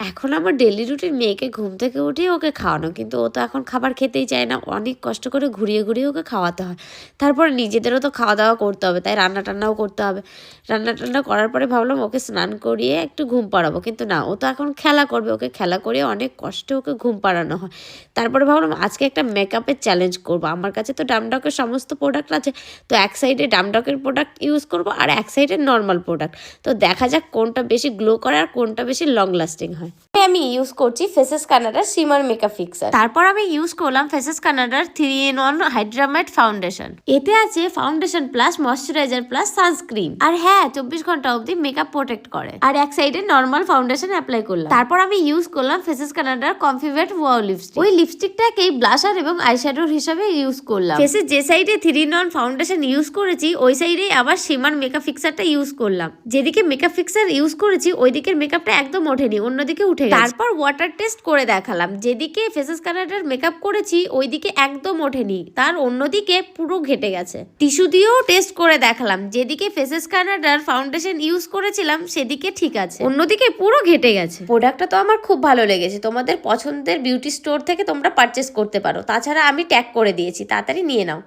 এখন আমার daily routine মেয়েকে ঘুম থেকে উঠিয়ে ওকে খাওয়ানো, কিন্তু ও তো এখন খাবার খেতেই চায় না। অনেক কষ্ট করে ঘুরিয়ে ঘুরিয়ে ওকে খাওয়াতে হয়। তারপরে নিজেদেরও তো খাওয়া দাওয়া করতে হবে, তাই রান্না টান্নাও করতে হবে। রান্না টান্না করার পরে ভাবলাম ওকে স্নান করিয়ে একটু ঘুম পাড়াবো, কিন্তু না, ও তো এখন খেলা করবে, ওকে খেলা করিয়ে অনেক কষ্টে ওকে ঘুম পাড়ানো হয়। তারপরে ভাবলাম আজকে একটা মেকআপের চ্যালেঞ্জ করব। আমার কাছে তো ডামডকের সমস্ত প্রোডাক্ট আছে, তো এক সাইডে ডামডকের প্রোডাক্ট ইউজ করব আর এক সাইডে নর্মাল প্রোডাক্ট তো দেখা যাক কোনটা বেশি গ্লো করে আর কোনটা বেশি লং লাস্টিং হয়। আমি ইউজ করছি ফেসেস কানাডার সিমার মেকআপ ফিক্সার তারপর আমি ইউজ করলাম ফেসেস কানাডার থ্রি ইন ওয়ান হাইড্রামাইড ফাউন্ডেশন এতে আছে foundation plus moisturiser plus sunscreen আর হ্যাঁ চব্বিশ ঘণ্টা অবধি মেকআপ প্রোটেক্ট করে। আর এক সাইডে নর্মাল ফাউন্ডেশন অ্যাপ্লাই করলাম। তারপর আমি ইউজ করলাম ফেসেস কানাডার কমফিভেট ওয়াও লিপস্টিক ওই লিপস্টিকটাকেই ব্লাশার এবং আইশ্যাডোর হিসাবে ইউজ করলাম। ফেসে যে সাইডে three in one foundation use করেছি, ওই সাইডে আবার সীমার মেকআপ ফিক্সারটা ইউজ করলাম। যেদিকে মেকআপ ফিক্সার ইউজ করেছি, ওই দিকের মেকআপটা একদম ওঠেনি, অন্যদিকে উঠে তারপর ওয়াটার টেস্ট করে দেখালাম। যেদিকে ফেসেস কানাডার মেকআপ করেছি, ওইদিকে একদম ওঠেনি। তার অন্যদিকে পুরো ঘেটে গেছে। টিস্যু দিয়েও টেস্ট করে দেখালাম। যেদিকে ফেসেস কানাডার ফাউন্ডেশন ইউজ করেছিলাম, সেদিকে ঠিক আছে। অন্যদিকে পুরো ঘেটে গেছে। প্রোডাক্টটা তো আমার খুব ভালো লেগেছে। তোমাদের পছন্দের বিউটি স্টোর থেকে তোমরা পারচেস করতে পারো। তাছাড়া আমি ট্যাগ করে দিয়েছি। তাড়াতাড়ি নিয়ে নাও।